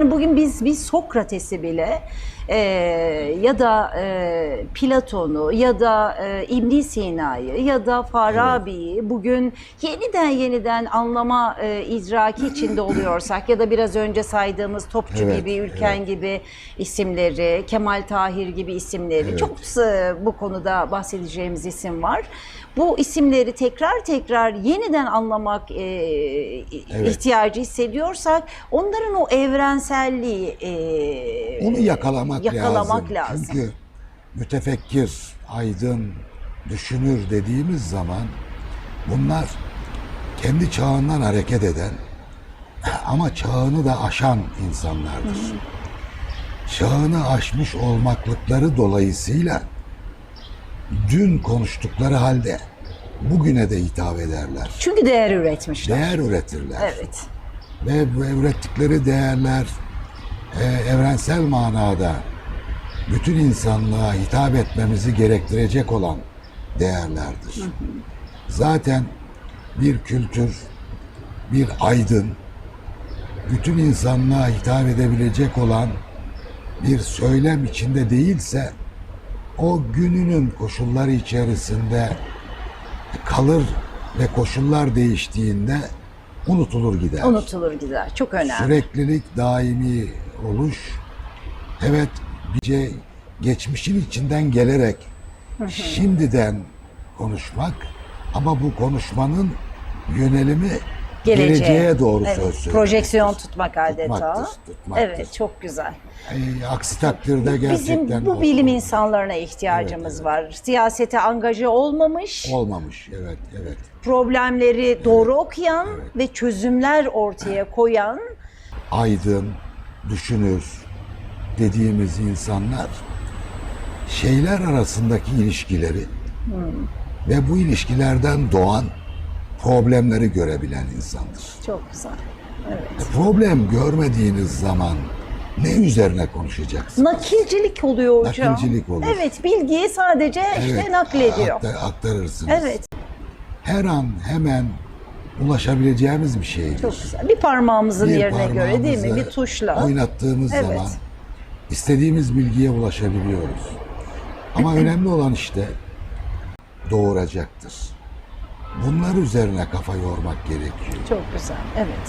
Bugün biz biz Sokrates'i bile e, ya da e, Platon'u ya da e, İbn Sina'yı ya da Farabi'yi bugün yeniden yeniden anlama e, idraki içinde oluyorsak ya da biraz önce saydığımız Topçu Evet, gibi, Ülken gibi isimleri, Kemal Tahir gibi isimleri çok e, bu konuda bahsedeceğimiz isim var. Bu isimleri tekrar tekrar yeniden anlamak e, ihtiyacı hissediyorsak onların o evrenselliği e, Onu yakalamak, yakalamak lazım. lazım. Çünkü mütefekkir, aydın, düşünür dediğimiz zaman bunlar kendi çağından hareket eden ama çağını da aşan insanlardır. Çağını aşmış olmaklıkları dolayısıyla dün konuştukları halde bugüne de hitap ederler. Çünkü değer üretmişler. Değer üretirler. Evet. ve bu ürettikleri değerler e, evrensel manada bütün insanlığa hitap etmemizi gerektirecek olan değerlerdir. Zaten bir kültür, bir aydın, bütün insanlığa hitap edebilecek olan bir söylem içinde değilse o gününün koşulları içerisinde kalır ve koşullar değiştiğinde unutulur gider. Unutulur gider. Çok önemli. Süreklilik, daimi oluş. Evet, bir şey geçmişin içinden gelerek şimdiden konuşmak ama bu konuşmanın yönelimi geleceğe, doğru Evet, söz söylemek. Projeksiyon tutmak adeta. Tutmaktır, tutmaktır. Evet, çok güzel. Ay, aksi takdirde gerçekten Bizim bu bilim insanlarına ihtiyacımız var. Siyasete angaje olmamış, olmamış. Evet, evet. problemleri doğru okuyan ve çözümler ortaya koyan aydın, düşünür dediğimiz insanlar şeyler arasındaki ilişkileri ve bu ilişkilerden doğan problemleri görebilen insandır. çok güzel. Evet. Problem görmediğiniz zaman ne üzerine konuşacaksınız? Nakilcilik oluyor hocam. Nakilcilik olur. Evet, bilgiyi sadece işte naklediyor. aktar- aktarırsınız. Evet, Her an hemen ulaşabileceğimiz bir şeydir. çok güzel. Bir parmağımızın Bir yerine göre değil mi? Bir tuşla. Oynattığımız Evet. zaman istediğimiz bilgiye ulaşabiliyoruz. Ama önemli olan işte doğuracaktır. Bunlar üzerine kafa yormak gerekiyor. Çok güzel. Evet.